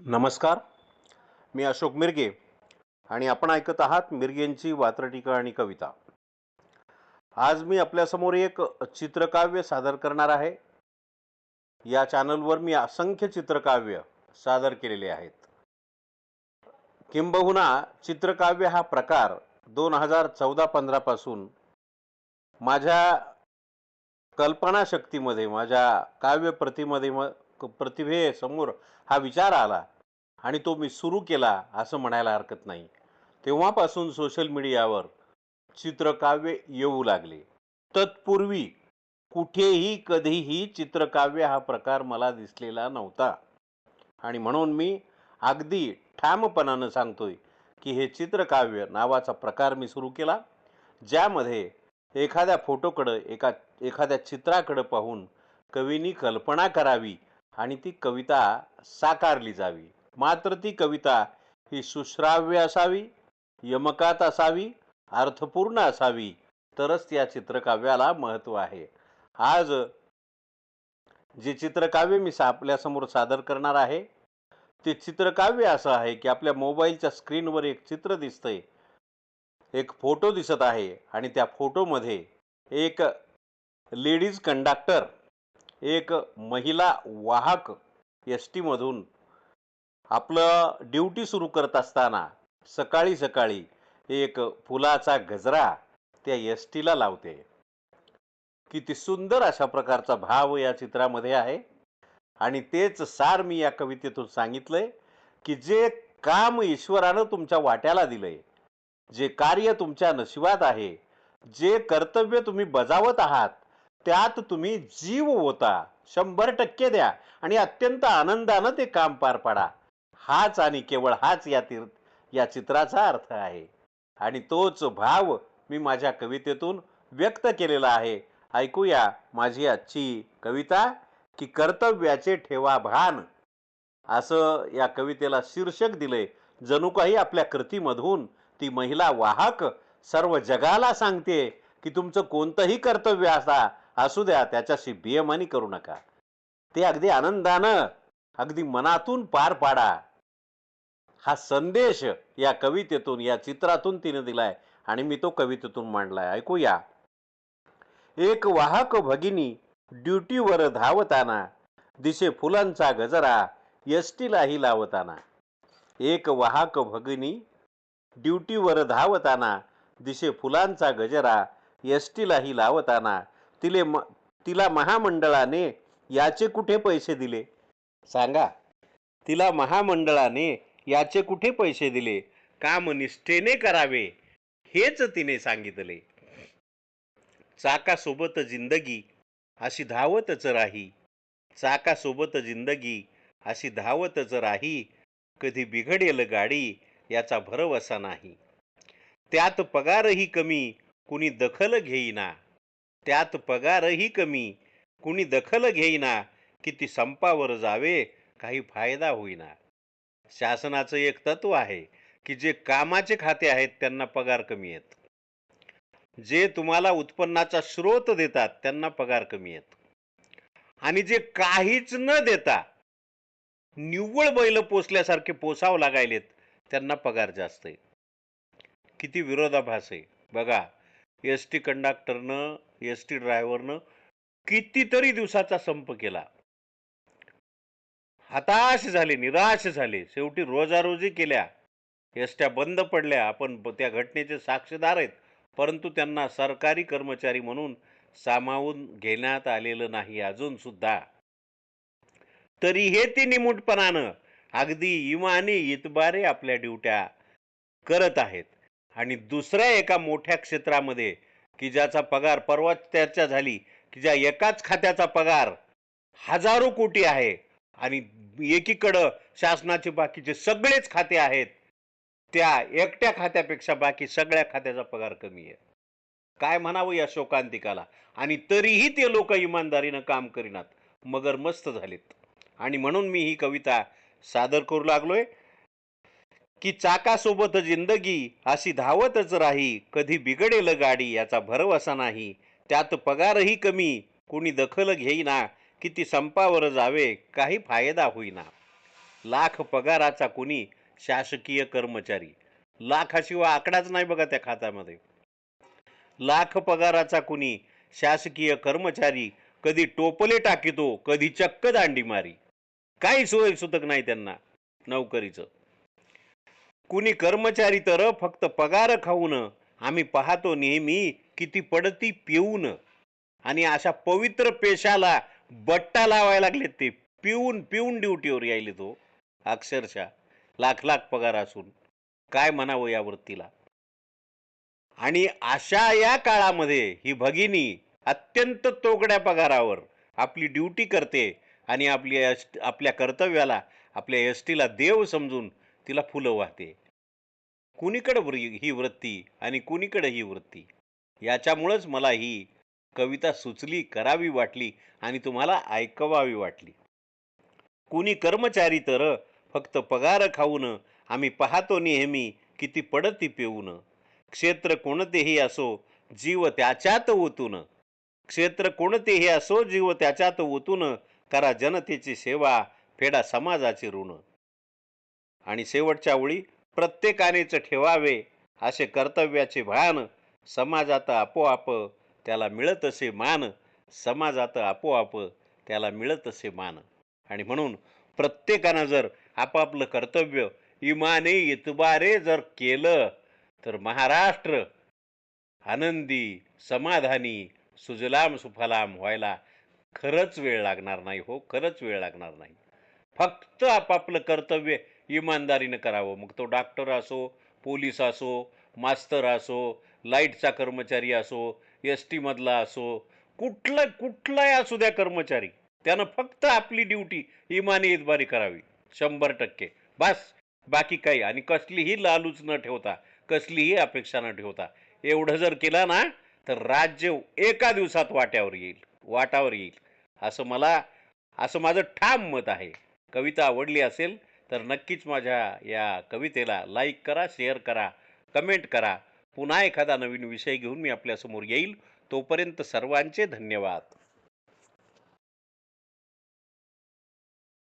नमस्कार. मी अशोक मिरगे आणि आपण ऐकत आहात मिरगेंची वात्रटिका आणि कविता. आज मी आपल्यासमोर एक चित्रकाव्य सादर करणार आहे. या चॅनलवर मी असंख्य चित्रकाव्य सादर केलेले आहेत. किंबहुना चित्रकाव्य हा प्रकार दोन हजार चौदा पंधरापासून माझ्या कल्पनाशक्तीमध्ये माझ्या काव्यप्रतिमध्ये म प्रतिभेसमोर हा विचार आला. आणि तो मी सुरू केला असं म्हणायला हरकत नाही. तेव्हापासून सोशल मीडियावर चित्रकाव्य येऊ लागले. तत्पूर्वी कुठेही कधीही चित्रकाव्य हा प्रकार मला दिसलेला नव्हता. आणि म्हणून मी अगदी ठामपणानं सांगतोय की हे चित्रकाव्य नावाचा प्रकार मी सुरू केला ज्यामध्ये एखाद्या फोटोकडं एका एखाद्या चित्राकडं पाहून कवीनी कल्पना करावी आणि ती कविता साकारली जावी. मात्र ती कविता ही सुश्राव्य असावी यमकात असावी अर्थपूर्ण असावी तरच या चित्रकाव्याला महत्त्व आहे. आज जे चित्रकाव्य मी सा आपल्यासमोर सादर करणार आहे ते चित्रकाव्य असं आहे की आपल्या मोबाईलच्या स्क्रीनवर एक चित्र दिसतंय. एक फोटो दिसत आहे आणि त्या फोटोमध्ये एक लेडीज कंडक्टर एक महिला वाहक एस टीमधून आपलं ड्युटी सुरू करत असताना सकाळी सकाळी एक फुलाचा गजरा त्या एस टीला लावते. किती सुंदर अशा प्रकारचा भाव या चित्रामध्ये आहे. आणि तेच सार मी या कवितेतून सांगितलंय की जे काम ईश्वरानं तुमच्या वाट्याला दिलंय जे कार्य तुमच्या नशिबात आहे जे कर्तव्य तुम्ही बजावत आहात त्यात तुम्ही जीव होता. शंभर टक्के द्या आणि अत्यंत आनंदानं ते काम पार पाडा. हाच आणि केवळ हाच या तीर या चित्राचा अर्थ आहे. आणि तोच भाव मी माझ्या कवितेतून व्यक्त केलेला आहे. ऐकूया माझी आजची कविता की कर्तव्याचे ठेवा भान. असं या कवितेला शीर्षक दिले जणू काही आपल्या कृतीमधून ती महिला वाहक सर्व जगाला सांगते की तुमचं कोणतंही कर्तव्य असा असू द्या त्याच्याशी बेमानी करू नका. ते अगदी आनंदानं अगदी मनातून पार पाडा. हा संदेश या कवितेतून या चित्रातून तिने दिलाय आणि मी तो कवितेतून मांडलाय. ऐकूया एक वाहक भगिनी ड्युटीवर धावताना दिसे फुलांचा गजरा यष्टीलाही लावताना. एक वाहक भगिनी ड्युटीवर धावताना दिसे फुलांचा गजरा यष्टीलाही लावताना तिले म तिला महामंडळाने याचे कुठे पैसे दिले? सांगा. तिला महामंडळाने याचे कुठे पैसे दिले? काम निष्ठेने करावे? हेच तिने सांगितले. चाकासोबत जिंदगी अशी धावतच राही. चाकासोबत जिंदगी अशी धावतच राही. कधी बिघडेल गाडी याचा भरवसा नाही. त्यात पगारही कमी कुणी दखल घेईना. त्यात पगारही कमी कुणी दखल घेईना. किती संपावर जावे काही फायदा होईना. शासनाचं एक तत्व आहे की जे कामाचे खाते आहेत त्यांना पगार कमी आहेत. जे तुम्हाला उत्पन्नाचा स्रोत देतात त्यांना पगार कमी आहेत. आणि जे काहीच न देता निव्वळ बैल पोचल्यासारखे पोसावं लागायलेत त्यांना पगार जास्त आहे. किती विरोधाभास आहे. बघा एस टी कंडक्टरनं एस टी ड्रायव्हरनं कितीतरी दिवसाचा संप केला. हताश झाले निराश झाले. शेवटी रोजारोजी केल्या. एसट्या बंद पडल्या. आपण त्या घटनेचे साक्षीदार आहेत. परंतु त्यांना सरकारी कर्मचारी म्हणून सामावून घेण्यात आलेलं नाही अजून सुद्धा. तरी हे ती निमूटपणानं अगदी इमाने इतबारे आपल्या ड्युट्या करत आहेत. आणि दुसऱ्या एका मोठ्या क्षेत्रामध्ये की ज्याचा पगार परवा चर्चा झाली की ज्या एकाच खात्याचा पगार हजारो कोटी आहे आणि एकीकडं शासनाचे बाकीचे सगळेच खाते आहेत त्या एकट्या खात्यापेक्षा बाकी सगळ्या खात्याचा पगार कमी आहे. काय म्हणावं या शोकांतिकाला? आणि तरीही ते लोक इमानदारीनं काम करीनात मगर मस्त झालेत. आणि म्हणून मी ही कविता सादर करू लागलोय की चाकासोबत जिंदगी अशी धावतच राही कधी बिघडेल गाडी याचा भरवसा नाही त्यात पगारही कमी कोणी दखल घेईना किती संपावर जावे काही फायदा होईना. लाख पगाराचा कुणी शासकीय कर्मचारी. लाखाशिवाय आकडाच नाही बघा त्या खात्यामध्ये लाख पगाराचा कुणी शासकीय कर्मचारी कधी टोपले टाकितो कधी चक्क दांडी मारी. काही सोय सुतक नाही त्यांना नोकरीचं. कुणी कर्मचारी तर फक्त पगार खाऊन आम्ही पाहतो नेहमी किती पडती पिऊन. आणि अशा पवित्र पेशाला बट्टा लावायला लागलेत ते. पिऊन पिऊन ड्युटीवर यायले तो. अक्षरशः लाख लाख पगार असून. काय म्हणावं या वृत्तीला आणि अशा या काळामध्ये ही भगिनी अत्यंत तोकड्या पगारावर आपली ड्युटी करते आणि आपली एस- आपल्या कर्तव्याला आपल्या एस टीला देव समजून तिला फुलं वाहते. कुणीकडं ही वृत्ती आणि कुणीकडं ही वृत्ती? याच्यामुळंच मला ही कविता सुचली करावी वाटली आणि तुम्हाला ऐकवावी वाटली. कुणी कर्मचारी तर फक्त पगार खाऊन आम्ही पाहतो नेहमी किती पडती पिऊन. क्षेत्र कोणतेही असो जीव त्याच्यात ओतून. क्षेत्र कोणतेही असो जीव त्याच्यात ओतून करा जनतेची सेवा फेडा समाजाचे ऋण. आणि शेवटच्या ओळी प्रत्येकानेच ठेवावे असे कर्तव्याचे भान समाजात आपोआप त्याला मिळत असे मान समाजात आपोआप त्याला मिळत असे मान. आणि म्हणून प्रत्येकानं जर आपापलं कर्तव्य इमाने इतबारे जर केलं तर महाराष्ट्र आनंदी समाधानी सुजलाम सुफलाम व्हायला खरंच वेळ लागणार नाही हो खरंच वेळ लागणार नाही. फक्त आपापलं कर्तव्य इमानदारीनं करावं. मग तो डॉक्टर असो पोलीस असो मास्तर असो लाईटचा कर्मचारी असो एस टीमधला असो कुठलं कुठलाही असू द्या कर्मचारी त्यानं फक्त आपली ड्युटी इमानी इतबारी करावी. शंभर टक्के. बस. बाकी काही. आणि कसलीही लालूच न ठेवता कसलीही अपेक्षा न ठेवता एवढं जर केलं ना तर राज्य एका दिवसात वाट्यावर येईल. वाटावर येईल. असं मला असं माझं ठाम मत आहे. कविता आवडली असेल तर नक्कीच माझ्या या कवितेला लाईक करा शेअर करा कमेंट करा. पुन्हा एखादा नवीन विषय घेऊन मी आपल्यासमोर येईल. तोपर्यंत सर्वांचे धन्यवाद.